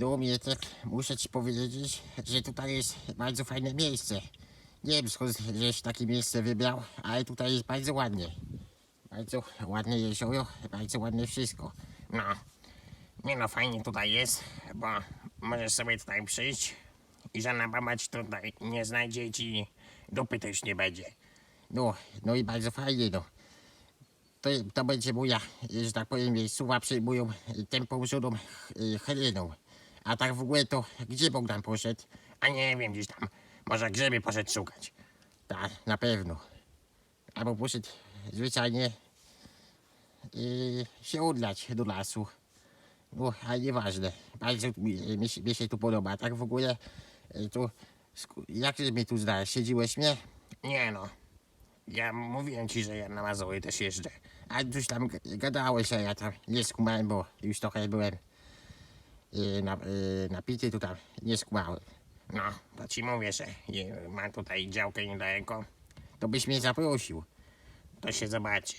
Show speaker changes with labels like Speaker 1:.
Speaker 1: No Mietek, muszę ci powiedzieć, że tutaj jest bardzo fajne miejsce. Nie wiem skąd żeś takie miejsce wybrał, ale tutaj jest bardzo ładnie. Bardzo ładne jezioro, bardzo ładne wszystko.
Speaker 2: No, nie no, fajnie tutaj jest, bo możesz sobie tutaj przyjść i żadna baba ci tutaj nie znajdzie i ci dupy też nie będzie.
Speaker 1: No, no i bardzo fajnie, no. To, to będzie moja, że tak powiem, miejscowa przyjmują tępą żoną y, Heleną. A tak w ogóle to gdzie Bogdan poszedł?
Speaker 2: A nie wiem, gdzieś tam, może grzyby poszedł szukać.
Speaker 1: Tak, na pewno. Albo poszedł zwyczajnie y, się udlać do lasu. No, ale nieważne. Bardzo mi, mi, się- mi się tu podoba. Tak w ogóle y, to jak mnie tu znaleźć? Siedziłeś mnie?
Speaker 2: Nie no, ja mówiłem ci, że ja na Mazoły też jeżdżę.
Speaker 1: A coś tam gadałeś, a ja tam nie skumałem, bo już trochę byłem y, na, y, napity, tu tam nie skumałem.
Speaker 2: No, to ci mówię, że je- ma tutaj działkę niedaleko,
Speaker 1: To byś mnie zaprosił.
Speaker 2: to się zobaczy.